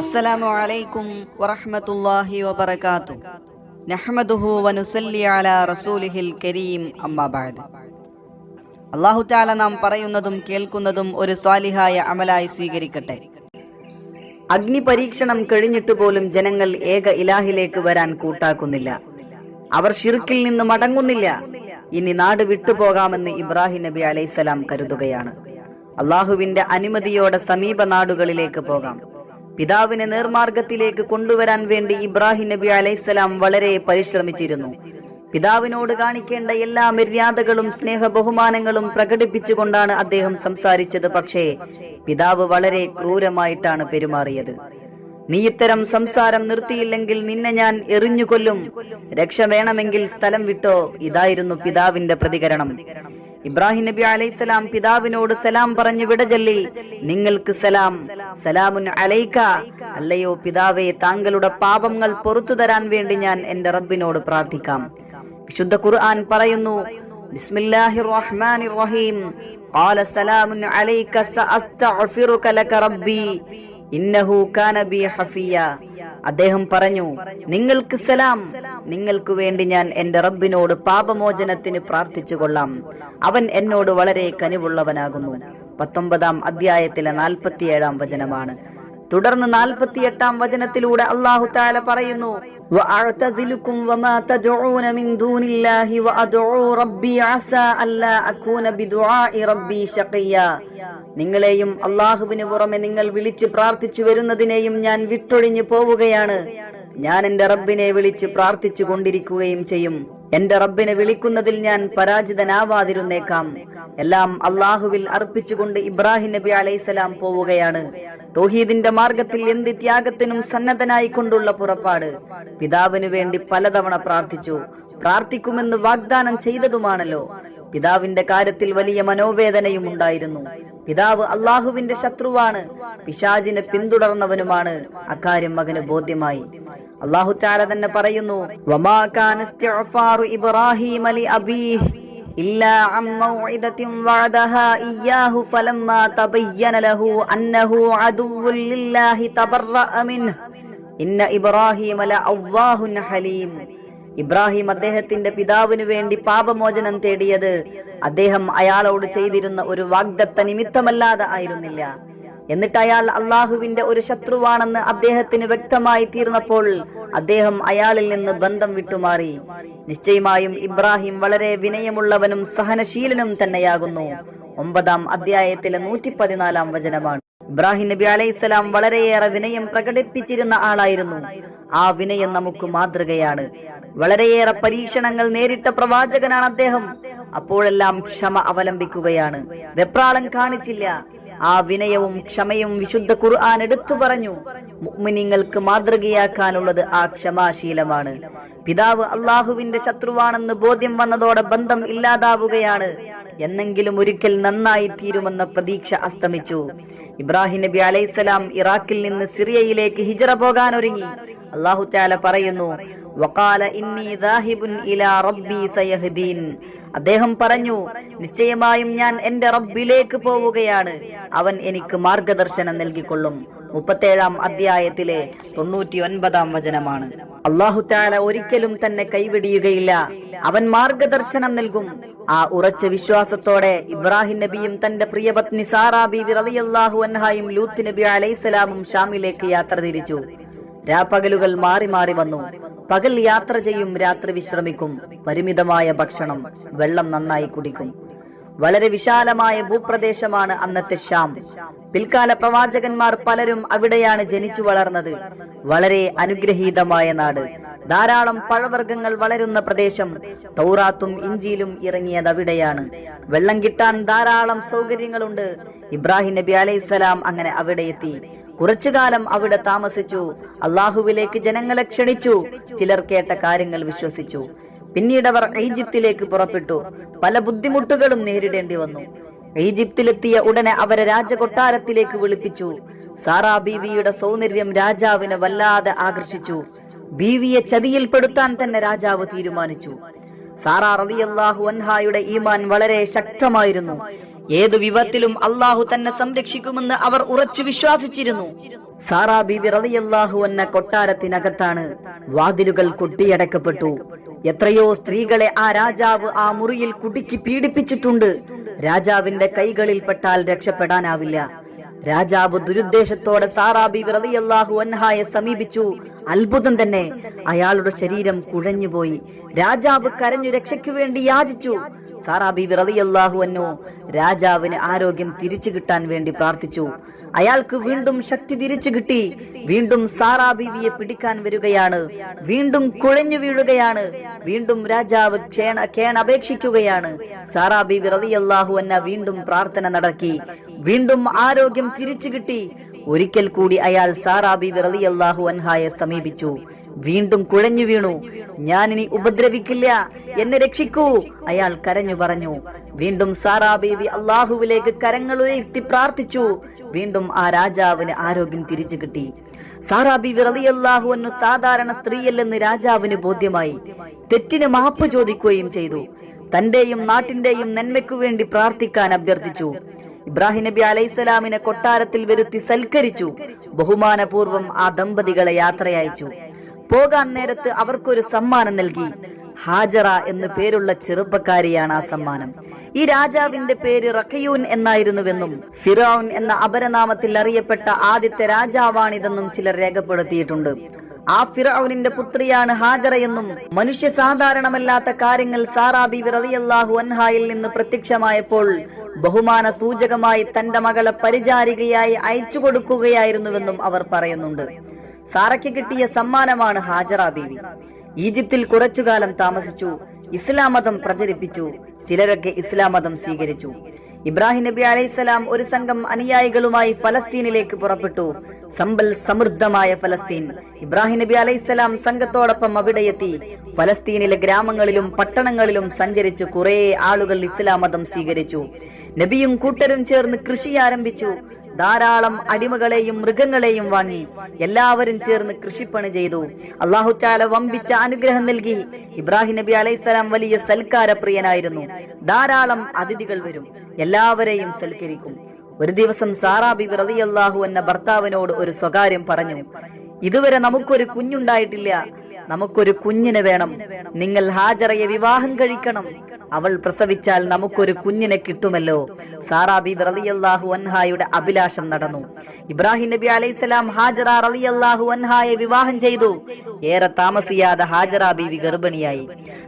അസ്സലാമു അലൈക്കും വറഹ്മത്തുള്ളാഹി വബറകാതു നഹ്മദുഹു വനുസല്ലി അലാ റസൂലിഹിൽ കരീം അമ്മാ ബഅദ്. അല്ലാഹു തആല നാം പറയുന്നതും കേൾക്കുന്നതും ഒരു സ്വാലിഹായ അമലായി സ്വീകരിക്കട്ടെ. അഗ്നി പരീക്ഷണം കഴിഞ്ഞിട്ട് പോലും ജനങ്ങൾ ഏക ഇലാഹിലേക്ക് വരാൻ കൂട്ടാക്കുന്നില്ല. അവർ ഷിർക്കിൽ നിന്ന് മടങ്ങുന്നില്ല. ഇനി നാട് വിട്ടുപോകാമെന്ന് ഇബ്രാഹിം നബി അലൈസലാം കരുതുകയാണ്. അള്ളാഹുവിന്റെ അനുമതിയോടെ സമീപ നാടുകളിലേക്ക് പോകാം. പിതാവിനെ നേർമാർഗത്തിലേക്ക് കൊണ്ടുവരാൻ വേണ്ടി ഇബ്രാഹിം നബി അലൈസലാം വളരെ പരിശ്രമിച്ചിരുന്നു. പിതാവിനോട് കാണിക്കേണ്ട എല്ലാ മര്യാദകളും സ്നേഹ ബഹുമാനങ്ങളും പ്രകടിപ്പിച്ചുകൊണ്ടാണ് അദ്ദേഹം സംസാരിച്ചത്. പക്ഷേ പിതാവ് വളരെ ക്രൂരമായിട്ടാണ് പെരുമാറിയത്. നീ ഇത്തരം സംസാരം നിർത്തിയില്ലെങ്കിൽ നിന്നെ ഞാൻ എറിഞ്ഞുകൊല്ലും. രക്ഷ വേണമെങ്കിൽ സ്ഥലം വിട്ടോ? ഇതായിരുന്നു പിതാവിന്റെ പ്രതികരണം. ഇബ്രാഹിം നബി അലൈസലാം പിതാവിനോട് സലാം പറഞ്ഞു വിടചൊല്ലി നിങ്ങൾക്ക് സലാം. സലാമുൻ അലൈക്ക അല്ലയോ പിതാവേ താങ്കളുടെ പാപങ്ങൾ പുറത്തു തരാൻ വേണ്ടി ഞാൻ എന്റെ റബ്ബിനോട് പ്രാർത്ഥിക്കാം. വിശുദ്ധ ഖുർആൻ പറയുന്നു. ബിസ്മില്ലാഹിർ റഹ്മാനിർ റഹീം ഖാല സലാമുൻ അലൈക സഅസ്തഗ്ഫിറുക ലക റബ്ബി. ഇന്നഹു കാന ബി ഹഫിയ. അദ്ദേഹം പറഞ്ഞു നിങ്ങൾക്ക് സലാം. നിങ്ങൾക്ക് വേണ്ടി ഞാൻ എന്റെ റബ്ബിനോട് പാപമോചനത്തിന് പ്രാർത്ഥിച്ചു കൊള്ളാം അവൻ എന്നോട് വളരെ കനിവുള്ളവനാകുന്നു. പത്തൊമ്പതാം അധ്യായത്തിലെ നാൽപ്പത്തിയേഴാം വചനമാണ്. തുടർന്ന് നാൽപ്പത്തി എട്ടാം വചനത്തിലൂടെ അള്ളാഹു താല പറയുന്നു "വഅഅ്തസിലുക്കും വമാ തദ്ഉന മിൻ ദൂനില്ലാഹി വഅദ്ഉ അല്ലാ അകൂന ബിദുആഇ റബ്ബി ശഖിയ നിങ്ങളെയും അള്ളാഹുവിന് പുറമെ നിങ്ങൾ വിളിച്ച് പ്രാർത്ഥിച്ചു വരുന്നതിനെയും ഞാൻ വിട്ടൊഴിഞ്ഞു പോവുകയാണ്. ഞാൻ എന്റെ റബ്ബിനെ വിളിച്ച് പ്രാർത്ഥിച്ചു കൊണ്ടിരിക്കുകയും ചെയ്യും. എന്റെ റബ്ബിനെ വിളിക്കുന്നതിൽ ഞാൻ പരാജിതനാവാതിരുന്നേക്കാം. എല്ലാം അള്ളാഹുവിൽ അർപ്പിച്ചുകൊണ്ട് ഇബ്രാഹിം നബി അലൈസലാം പോവുകയാണ്. തോഹീദിന്റെ മാർഗത്തിൽ എന്ത് ത്യാഗത്തിനും സന്നദ്ധനായി കൊണ്ടുള്ള പുറപ്പാട്. പിതാവിനു വേണ്ടി പലതവണ പ്രാർത്ഥിച്ചു. പ്രാർത്ഥിക്കുമെന്ന് വാഗ്ദാനം ചെയ്തതുമാണല്ലോ. പിതാവിന്റെ കാര്യത്തിൽ വലിയ മനോവേദനയും ഉണ്ടായിരുന്നു. പിതാവ് അള്ളാഹുവിന്റെ ശത്രുവാണ്. പിശാജിനെ പിന്തുടർന്നവനുമാണ്. അക്കാര്യം മകന് ബോധ്യമായി. അള്ളാഹു ചാല തന്നെ പറയുന്നു "വമാ കാന ഇസ്തിഗ്ഫാറു ഇബ്രാഹീമ ലിഅബീഹ് ഇല്ലാ അൻ മൗഇദത്തിൻ വഅദഹാ ഇയ്യാഹു ഫലമ്മാ തബയ്യന ലഹു അന്നഹു അദുവ്വുൻ ലില്ലാഹി തബറഅ മിൻഹു ഇന്ന ഇബ്രാഹീമ ലഅവ്വാഹുൻ ഹലീം. ഇബ്രാഹിം അദ്ദേഹത്തിന്റെ പിതാവിനു വേണ്ടി പാപമോചനം തേടിയത് അദ്ദേഹം അയാളോട് ചെയ്തിരുന്ന ഒരു വാഗ്ദത്ത നിമിത്തമല്ലാതെ ആയിരുന്നില്ല. എന്നിട്ട് അയാൾ അള്ളാഹുവിന്റെ ഒരു ശത്രുവാണെന്ന് അദ്ദേഹത്തിന് വ്യക്തമായി തീർന്നപ്പോൾ അദ്ദേഹം അയാളിൽ നിന്ന് ബന്ധം വിട്ടുമാറി. നിശ്ചയമായും ഇബ്രാഹിം വളരെ വിനയമുള്ളവനും സഹനശീലനും തന്നെയാകുന്നു. ഒമ്പതാം അധ്യായത്തിലെ നൂറ്റി പതിനാലാം വചനമാണ്. ഇബ്രാഹിം നബി അലൈഹിസ്സലാം വളരെയേറെ വിനയം പ്രകടിപ്പിച്ചിരുന്ന ആളായിരുന്നു. ആ വിനയം നമുക്ക് മാതൃകയാണ്. വളരെയേറെ പരീക്ഷണങ്ങൾ നേരിട്ട പ്രവാചകനാണ് അദ്ദേഹം. അപ്പോഴെല്ലാം ക്ഷമ അവലംബിക്കുകയാണ്. വെപ്രാളം കാണിച്ചില്ല. ആ വിനയവും ക്ഷമയും വിശുദ്ധ ഖുർആൻ എടുത്തു പറഞ്ഞു. മുഅ്മിനീങ്ങൾക്ക് മാതൃകയാക്കാനുള്ളത് ആ ക്ഷമാശീലമാണ്. പിതാവ് അള്ളാഹുവിന്റെ ശത്രുവാണെന്ന് ബോധ്യം വന്നതോടെ ബന്ധം ഇല്ലാതാവുകയാണ്. എന്നെങ്കിലും ഒരിക്കൽ നന്നായി തീരുമെന്ന പ്രതീക്ഷ അസ്തമിച്ചു. ഇബ്രാഹിം നബി അലൈഹിസ്സലാം ഇറാഖിൽ നിന്ന് സിറിയയിലേക്ക് ഹിജറ പോകാൻ ഒരുങ്ങി അള്ളാഹു താല പറയുന്നു വഖാല ഇന്നി ദാഹിബുൻ ഇലാ സയഹ്ദീൻ. അദ്ദേഹം പറഞ്ഞു നിശ്ചയമായും ഞാൻ എന്റെ റബ്ബിലേക്ക് പോവുകയാണ്. അവൻ എനിക്ക് മാർഗദർശനം നൽകിക്കൊള്ളും. മുപ്പത്തേഴാം അധ്യായത്തിലെ തൊണ്ണൂറ്റി ഒൻപതാം വചനമാണ്. അള്ളാഹു താല ഒരിക്കലും തന്നെ കൈവിടിയുകയില്ല. അവൻ മാർഗദർശനം നൽകും. ആ ഉറച്ച വിശ്വാസത്തോടെ ഇബ്രാഹിം നബിയും തന്റെ പ്രിയപത്നി സാറാ ബി റളിയല്ലാഹു അൻഹായും ലൂത്ത് നബി അലൈഹിസ്സലാമും ഷാമിലേക്ക് യാത്ര തിരിച്ചു. രാപ്പകലുകൾ മാറി മാറി വന്നു. പകൽ യാത്ര ചെയ്യും രാത്രി വിശ്രമിക്കും. പരിമിതമായ ഭക്ഷണം വെള്ളം നന്നായി കുടിക്കും. വളരെ വിശാലമായ ഭൂപ്രദേശമാണ് അന്നത്തെ ഷാം പിൽക്കാല പ്രവാചകന്മാർ പലരും അവിടെയാണ് ജനിച്ചു വളർന്നത്. വളരെ അനുഗ്രഹീതമായ നാട്. ധാരാളം പഴവർഗങ്ങൾ വളരുന്ന പ്രദേശം. തൗറാത്തും ഇഞ്ചിയിലും ഇറങ്ങിയത് അവിടെയാണ്. വെള്ളം കിട്ടാൻ ധാരാളം സൗകര്യങ്ങളുണ്ട്. ഇബ്രാഹിം നബി അലൈഹിസ്സലാം അങ്ങനെ അവിടെ എത്തി. കുറച്ചു കാലം അവിടെ താമസിച്ചു. അള്ളാഹുവിലേക്ക് ജനങ്ങളെ ക്ഷണിച്ചു. ചിലർ കേട്ട കാര്യങ്ങൾ വിശ്വസിച്ചു. പിന്നീട് അവർ ഈജിപ്തിലേക്ക് പുറപ്പെട്ടു. പല ബുദ്ധിമുട്ടുകളും നേരിടേണ്ടി വന്നു. ഈജിപ്തിലെത്തിയ ഉടനെ അവരെ രാജകൊട്ടാരത്തിലേക്ക് വിളിപ്പിച്ചു. സാറാ ബീവിയുടെ സൗന്ദര്യം രാജാവിനെ വല്ലാതെ ആകർഷിച്ചു. ബീവിയെ ചതിയിൽപ്പെടുത്താൻ തന്നെ രാജാവ് തീരുമാനിച്ചു. സാറാ റളിയല്ലാഹു അൻഹായുടെ ഈമാൻ വളരെ ശക്തമായിരുന്നു. ഏതു വിപത്തിലും അള്ളാഹു തന്നെ സംരക്ഷിക്കുമെന്ന് അവർ ഉറച്ചു വിശ്വാസിച്ചിരുന്നു. സാറാ ബിബി റളിയല്ലാഹു എന്ന കൊട്ടാരത്തിനകത്താണ് വാതിലുകൾ കൊട്ടിയടക്കപ്പെട്ടു. എത്രയോ സ്ത്രീകളെ ആ രാജാവ് ആ മുറിയിൽ കുടുക്കി പീഡിപ്പിച്ചിട്ടുണ്ട്. രാജാവിന്റെ കൈകളിൽ പെട്ടാൽ രക്ഷപ്പെടാനാവില്ല. രാജാവ് ദുരുദ്ദേശത്തോടെ സാറാബി റളിയല്ലാഹു അൻഹായെ സമീപിച്ചു. അത്ഭുതം തന്നെ. അയാളുടെ ശരീരം കുഴഞ്ഞുപോയി. രാജാവ് കരഞ്ഞു രക്ഷയ്ക്കു വേണ്ടി യാചിച്ചു. സാറാബി അന്നു രാജാവിന് ആരോഗ്യം തിരിച്ചു കിട്ടാൻ വേണ്ടി പ്രാർത്ഥിച്ചു. അയാൾക്ക് വീണ്ടും ശക്തി തിരിച്ചു കിട്ടി. വീണ്ടും സാറാ ബീവിയെ പിടിക്കാൻ വരികയാണ്. വീണ്ടും കുഴഞ്ഞു വീഴുകയാണ്. വീണ്ടും രാജാവ് ക്ഷേണ കേണപേക്ഷിക്കുകയാണ് സാറാ ബീവി റളിയല്ലാഹു എന്ന വീണ്ടും പ്രാർത്ഥന നടക്കി വീണ്ടും ആരോഗ്യം തിരിച്ചു കിട്ടി. ഒരിക്കൽ കൂടി അയാൾ സാറാബി വിറലി അള്ളാഹു അൻഹായെ സമീപിച്ചു. വീണ്ടും കുഴഞ്ഞു വീണു. ഞാൻ ഇനി ഉപദ്രവിക്കില്ല. എന്നെ രക്ഷിക്കൂ. അയാൾ കരഞ്ഞു പറഞ്ഞു. വീണ്ടും സാറാ ബീവി അള്ളാഹുവിലേക്ക് കരങ്ങൾ ഉയർത്തി പ്രാർത്ഥിച്ചു. വീണ്ടും ആ രാജാവിന് ആരോഗ്യം തിരിച്ചു കിട്ടി. സാറാ ബീവി റളിയല്ലാഹു അന്നു സാധാരണ സ്ത്രീയല്ലെന്ന് രാജാവിന് ബോധ്യമായി. തെറ്റിന് മാപ്പ് ചോദിക്കുകയും ചെയ്തു. തന്റെയും നാട്ടിന്റെയും നന്മയ്ക്കു വേണ്ടി പ്രാർത്ഥിക്കാൻ അഭ്യർത്ഥിച്ചു. ഇബ്രാഹിം നബി അലൈഹിസ്സലാമിനെ കൊട്ടാരത്തിൽ വരുത്തി സൽക്കരിച്ചു. ബഹുമാനപൂർവം ആ ദമ്പതികളെ യാത്രയച്ചു പോകാൻ നേരത്ത് അവർക്കൊരു സമ്മാനം നൽകി. ഹാജറ എന്നു പേരുള്ള ചെറുപ്പക്കാരിയാണ് ആ സമ്മാനം. ഈ രാജാവിന്റെ പേര് റഖയൂൻ എന്നായിരുന്നുവെന്നും ഫിറൌൻ എന്ന അപരനാമത്തിൽ അറിയപ്പെട്ട ആദ്യത്തെ രാജാവാണിതെന്നും ചിലർ രേഖപ്പെടുത്തിയിട്ടുണ്ട്. ആ ഫിറൌനിന്റെ പുത്രിയാണ് ഹാജറ എന്നും മനുഷ്യ സാധാരണമല്ലാത്ത കാര്യങ്ങൾ സാറാബി വിറതിയല്ലാഹു അൻഹായിൽ നിന്ന് പ്രത്യക്ഷമായപ്പോൾ ബഹുമാന സൂചകമായി തന്റെ മകളെ പരിചാരികയായി അയച്ചു കൊടുക്കുകയായിരുന്നുവെന്നും അവർ പറയുന്നുണ്ട്. സാറയ്ക്ക് കിട്ടിയ സമ്മാനമാണ് ഹാജറ ബീവി. ഈജിപ്തിൽ കുറച്ചുകാലം താമസിച്ചു ഇസ്ലാം മതം പ്രചരിപ്പിച്ചു ചിലരൊക്കെ ഇസ്ലാം മതം സ്വീകരിച്ചു. ഇബ്രാഹിം നബി അലൈഹിസ്സലാം ഒരു സംഘം അനുയായികളുമായി ഫലസ്തീനിലേക്ക് പുറപ്പെട്ടു. സമ്പൽ സമൃദ്ധമായ ഫലസ്തീൻ. ഇബ്രാഹിം നബി അലൈഹിസ്സലാം സംഘത്തോടൊപ്പം അവിടെയെത്തി. ഫലസ്തീനിലെ ഗ്രാമങ്ങളിലും പട്ടണങ്ങളിലും സഞ്ചരിച്ച് കുറെ ആളുകൾ ഇസ്ലാം മതം സ്വീകരിച്ചു. നബിയും കൂട്ടരും ചേർന്ന് കൃഷി ആരംഭിച്ചു. ധാരാളം അടിമകളെയും മൃഗങ്ങളെയും വാങ്ങി. എല്ലാവരും ചേർന്ന് കൃഷിപ്പണി ചെയ്തു. അള്ളാഹു ചാല വമ്പിച്ച അനുഗ്രഹം നൽകി. ഇബ്രാഹിം നബി അലൈഹിസ്സലാം വലിയ സൽക്കാര പ്രിയനായിരുന്നു ധാരാളം അതിഥികൾ വരും. എല്ലാവരെയും സൽക്കരിക്കും. ഒരു ദിവസം സാറാ റതി റളിയല്ലാഹു എന്ന ഭർത്താവിനോട് ഒരു സ്വകാര്യം പറഞ്ഞു. ഇതുവരെ നമുക്കൊരു കുഞ്ഞുണ്ടായിട്ടില്ല. നമുക്കൊരു കുഞ്ഞിനെ വേണം. നിങ്ങൾ ഹാജറയെ വിവാഹം കഴിക്കണം. അവൾ പ്രസവിച്ചാൽ നമുക്കൊരു കുഞ്ഞിനെ കിട്ടുമല്ലോ. സാറാബി റളിയല്ലാഹു അൻഹായുടെ അഭിലാഷം നടന്നു. ഇബ്രാഹിം നബി അലൈഹിസ്സലാം ഹാജറ റളിയല്ലാഹു അൻഹായെ വിവാഹം ചെയ്തു. ഏറെ താമസിയാതെ ഹാജറ ബീവി ഗർഭിണിയായി.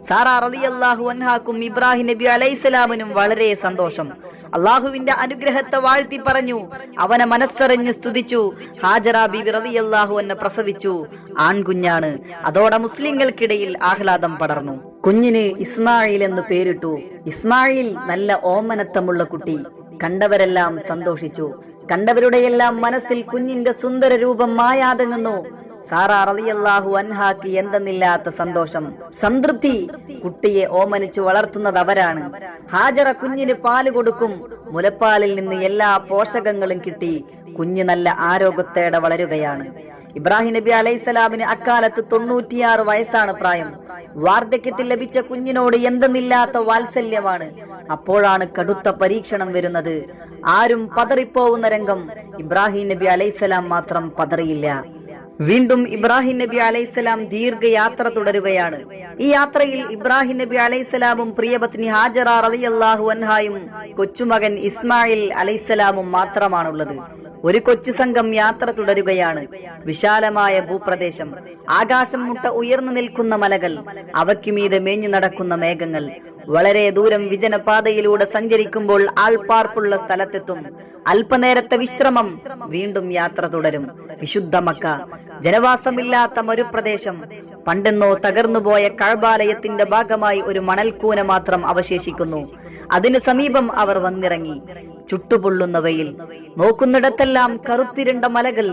സാറാ റളിയല്ലാഹു അൻഹാക്കും ഇബ്രാഹിം നബി അലൈഹിസ്സലാമിനും വളരെ സന്തോഷം. അള്ളാഹുവിന്റെ അനുഗ്രഹത്തെ വാഴ്ത്തി പറഞ്ഞു. അവനെ മനസ്സറിഞ്ഞ് സ്തുതിച്ചു. ഹാജറ ബീവി റളിയല്ലാഹു എന്നെ പ്രസവിച്ചു. ആൺകുഞ്ഞാണ്. അതോടെ മുസ്ലിങ്ങൾക്കിടയിൽ ആഹ്ലാദം പടർന്നു. കുഞ്ഞിന് ഇസ്മായിൽ എന്ന് പേരിട്ടു. ഇസ്മായിൽ നല്ല ഓമനത്തമുള്ള കുട്ടി. കണ്ടവരെല്ലാം സന്തോഷിച്ചു. കണ്ടവരുടെയെല്ലാം മനസ്സിൽ കുഞ്ഞിന്റെ സുന്ദര രൂപം മായാതെ നിന്നു. സാറാ റളിയല്ലാഹു അൻഹാക്ക് എന്തെന്നില്ലാത്ത സന്തോഷം. സംതൃപ്തി കുട്ടിയെ ഓമനിച്ചു വളർത്തുന്നത് അവരാണ്. ഹാജറ കുഞ്ഞിന് പാൽ കൊടുക്കും. മുലപ്പാലിൽ നിന്ന് എല്ലാ പോഷകങ്ങളും കിട്ടി. കുഞ്ഞ് നല്ല ആരോഗ്യത്തോടെ വളരുകയാണ്. ഇബ്രാഹിം നബി അലൈഹിസ്സലാമിന് അക്കാലത്ത് തൊണ്ണൂറ്റിയാറ് വയസ്സാണ് പ്രായം. വാർദ്ധക്യത്തിൽ ലഭിച്ച കുഞ്ഞിനോട് എന്തെന്നില്ലാത്ത വാത്സല്യമാണ്. അപ്പോഴാണ് കടുത്ത പരീക്ഷണം വരുന്നത്. ആരും പതറിപ്പോവുന്ന രംഗം ഇബ്രാഹിം നബി അലൈഹിസ്സലാം മാത്രം പതറിയില്ല. വീണ്ടും ഇബ്രാഹിം നബി അലൈഹിസ്സലാം ദീർഘയാത്ര തുടരുകയാണ്. ഈ യാത്രയിൽ ഇബ്രാഹിം നബി അലൈഹിസ്സലാമും പ്രിയപത്നി ഹാജറ റളിയല്ലാഹു അൻഹായും കൊച്ചുമകൻ ഇസ്മായിൽ അലൈഹിസ്സലാമും മാത്രമാണുള്ളത്. ഒരു കൊച്ചു സംഘം യാത്ര തുടരുകയാണ്. വിശാലമായ ഭൂപ്രദേശം. ആകാശം മുട്ട ഉയർന്നു നിൽക്കുന്ന മലകൾ. അവയ്ക്കുമീതെ മേഞ്ഞു നടക്കുന്ന മേഘങ്ങൾ. വളരെ ദൂരം വിജനപാതയിലൂടെ സഞ്ചരിക്കുമ്പോൾ ആൾപ്പാർപ്പുള്ള സ്ഥലത്തെത്തും. അല്പനേരത്തെ വിശ്രമം വീണ്ടും യാത്ര തുടരും. വിശുദ്ധ മക്ക. ജനവാസമില്ലാത്ത മരുപ്രദേശം. പണ്ടെന്നോ തകർന്നുപോയ കഴബാലയത്തിന്റെ ഭാഗമായി ഒരു മണൽക്കൂന മാത്രം അവശേഷിക്കുന്നു. അതിന് സമീപം അവർ വന്നിറങ്ങി. ചുട്ടുപൊള്ളുന്ന വെയിൽ നോക്കുന്നിടത്തെല്ലാം കറുത്തിരണ്ട മലകൾ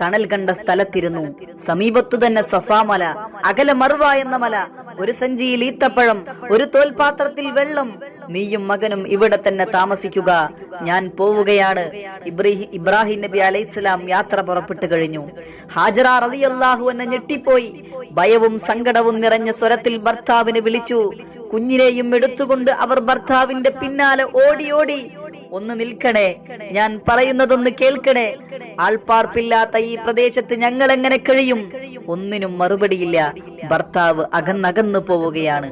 തണൽ കണ്ട സ്ഥലത്തിരുന്നു. സമീപത്തു തന്നെ സഫാമല അകല മറുവ എന്ന മല ഒരു സഞ്ചിയിൽ ഈത്തപ്പഴം ഒരു തോൽപാത്രത്തിൽ വെള്ളം നീയും മകനും ഇവിടെ തന്നെ താമസിക്കുക. ഞാൻ പോവുകയാണ്. ഇബ്രാഹിം നബി അലൈഹിസ്സലാം യാത്ര പുറപ്പെട്ടു കഴിഞ്ഞു. ഹാജറ റളിയല്ലാഹു എന്നെ ഞെട്ടിപ്പോയി. ഭയവും സങ്കടവും നിറഞ്ഞ സ്വരത്തിൽ ഭർത്താവിനെ വിളിച്ചു. കുഞ്ഞിനെയും എടുത്തുകൊണ്ട് അവർ ഭർത്താവിന്റെ പിന്നാലെ ഓടി ഓടി ഒന്ന് നിൽക്കണേ ഞാൻ പറയുന്നതൊന്ന് കേൾക്കണേ. ആൾപ്പാർപ്പില്ലാത്ത ഈ പ്രദേശത്ത് ഞങ്ങൾ എങ്ങനെ കഴിയും? ഒന്നിനും മറുപടിയില്ല. ഭർത്താവ് അകന്നകന്നു പോവുകയാണ്.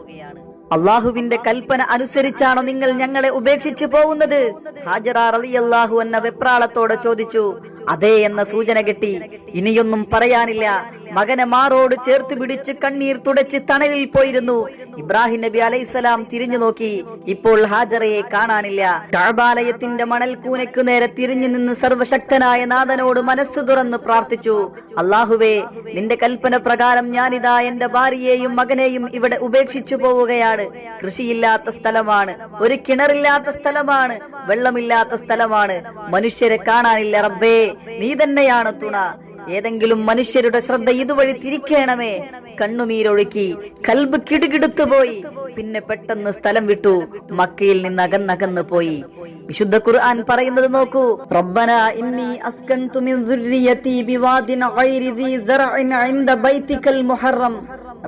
അള്ളാഹുവിന്റെ കൽപ്പന അനുസരിച്ചാണോ നിങ്ങൾ ഞങ്ങളെ ഉപേക്ഷിച്ചു പോകുന്നത്? ഹാജറ റളിയല്ലാഹു എന്ന വെപ്രാളത്തോടെ ചോദിച്ചു അതെ എന്ന സൂചന കിട്ടി. ഇനിയൊന്നും പറയാനില്ല. മകനെ മാറോട് ചേർത്ത് പിടിച്ച് കണ്ണീർ തുടച്ച് തണലിൽ പോയിരുന്നു. ഇബ്രാഹിം നബി അലൈഹിസ്സലാം തിരിഞ്ഞു നോക്കി. ഇപ്പോൾ ഹാജറയെ കാണാനില്ല. കഅബാലയത്തിന്റെ മണൽക്കൂനയ്ക്കു നേരെ തിരിഞ്ഞു നിന്ന് സർവശക്തനായ നാഥനോട് മനസ്സ് തുറന്ന് പ്രാർത്ഥിച്ചു. അള്ളാഹുവേ നിന്റെ കൽപ്പന പ്രകാരം ഞാനിതാ എന്റെ ഭാര്യയെയും മകനെയും ഇവിടെ ഉപേക്ഷിച്ചു പോവുകയാണ്. കൃഷിയില്ലാത്ത സ്ഥലമാണ്. ഒരു കിണറില്ലാത്ത സ്ഥലമാണ്. വെള്ളമില്ലാത്ത സ്ഥലമാണ്. മനുഷ്യരെ കാണാനില്ല റബ്ബേ. നീ തന്നെയാണ് തുണ. ഏതെങ്കിലും മനുഷ്യരുടെ ശ്രദ്ധ ഇതുവഴി തിരിക്കണമേ. കണ്ണുനീരൊഴുക്കി കൽബ് കിടുകിടുത്തു പോയി. പിന്നെ പെട്ടെന്ന് സ്ഥലം വിട്ടു. മക്കയിൽ നിന്ന് അകന്നകന്ന് പോയി. വിശുദ്ധ ഖുർആൻ പറയുന്നത് നോക്കൂ. റബ്ബന ഇന്നി അസ്കൻതു മിൻ ദുർരിയതി ബിവാദിൻ ഗൈരി ദി സറഇൻ ഇൻദ ബൈതികൽ മുഹറം.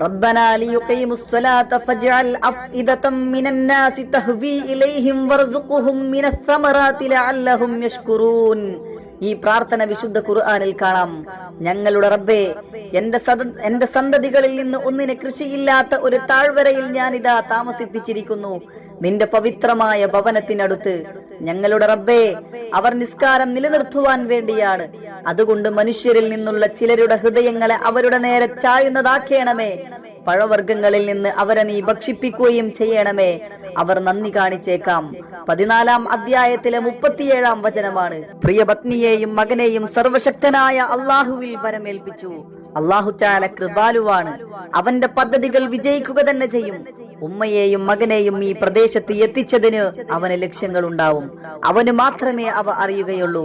റബ്ബന ലിയുഖീമു സ്സലാത ഫജ്അൽ അഫ്ഇദതം മിനൻ നാസി തഹ്വി ഇലൈഹിം വർസുഖുഹും മിനസ് സമറാതി ലഅല്ലഹും യഷ്കുറൂൻ ഈ പ്രാർത്ഥന വിശുദ്ധ ഖുർആനിൽ കാണാം. ഞങ്ങളുടെ റബ്ബേ എന്റെ സദ എന്റെ സന്തതികളിൽ നിന്ന് ഒന്നിനെ കൃഷിയില്ലാത്ത ഒരു താഴ്വരയിൽ ഞാനിതാ താമസിപ്പിച്ചിരിക്കുന്നു. നിന്റെ പവിത്രമായ ഭവനത്തിനടുത്ത് ഞങ്ങളുടെ റബ്ബേ അവർ നിസ്കാരം നിലനിർത്തുവാൻ വേണ്ടിയാണ്. അതുകൊണ്ട് മനുഷ്യരിൽ നിന്നുള്ള ചിലരുടെ ഹൃദയങ്ങളെ അവരുടെ നേരെ ചായുന്നതാക്കേണമേ. പഴവർഗങ്ങളിൽ നിന്ന് അവരെ നീ ഭക്ഷിപ്പിക്കുകയും ചെയ്യണമേ. അവർ നന്ദി കാണിച്ചേക്കാം. പതിനാലാം അധ്യായത്തിലെ മുപ്പത്തിയേഴാം വചനമാണ്. പ്രിയ പത്നിയെയും മകനെയും സർവശക്തനായ അള്ളാഹുവിൽ വരമേൽപ്പിച്ചു. അള്ളാഹു ചാല കൃപാലുവാണ്. അവന്റെ പദ്ധതികൾ വിജയിക്കുക തന്നെ ചെയ്യും. ഉമ്മയെയും മകനെയും ഈ പ്രദേശത്ത് എത്തിച്ചതിന് അവന് ലക്ഷ്യങ്ങൾ ഉണ്ടാവും അവന് മാത്രമേ അവ അറിയുകയുള്ളൂ.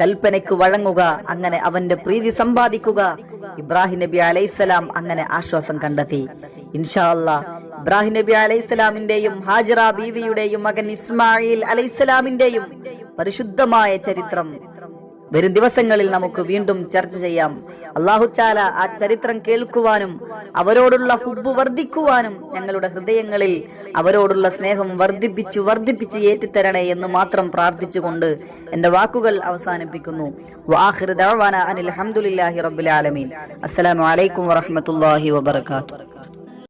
കൽപ്പനയ്ക്ക് വഴങ്ങുക അങ്ങനെ അവന്റെ പ്രീതി സമ്പാദിക്കുക. ഇബ്രാഹിം നബി അലൈസലാം അങ്ങനെ ആശ്വാസം കണ്ടെത്തി. ഇൻഷാല്ല ഇബ്രാഹിം നബി അലൈസലാമിന്റെയും ഹാജറ ബീവിയുടെയും മകൻ ഇസ്മായിൽ അലൈസലാമിന്റെയും പരിശുദ്ധമായ ചരിത്രം വരും ദിവസങ്ങളിൽ നമുക്ക് വീണ്ടും ചർച്ച ചെയ്യാം. അള്ളാഹുച്ചാല ആ ചരിത്രം കേൾക്കുവാനും അവരോടുള്ള ഹുബ് വർദ്ധിക്കുവാനും ഞങ്ങളുടെ ഹൃദയങ്ങളിൽ അവരോടുള്ള സ്നേഹം വർദ്ധിപ്പിച്ചു വർദ്ധിപ്പിച്ച് ഏറ്റിത്തരണേ എന്ന് മാത്രം പ്രാർത്ഥിച്ചുകൊണ്ട് എന്റെ വാക്കുകൾ അവസാനിപ്പിക്കുന്നു. വാഹിർ ദഅവാന അനിൽ ഹംദുലില്ലാഹി റബ്ബിൽ ആലമീൻ. അസ്സലാമു അലൈക്കും വറഹ്മത്തുള്ളാഹി വബറകാതുഹു.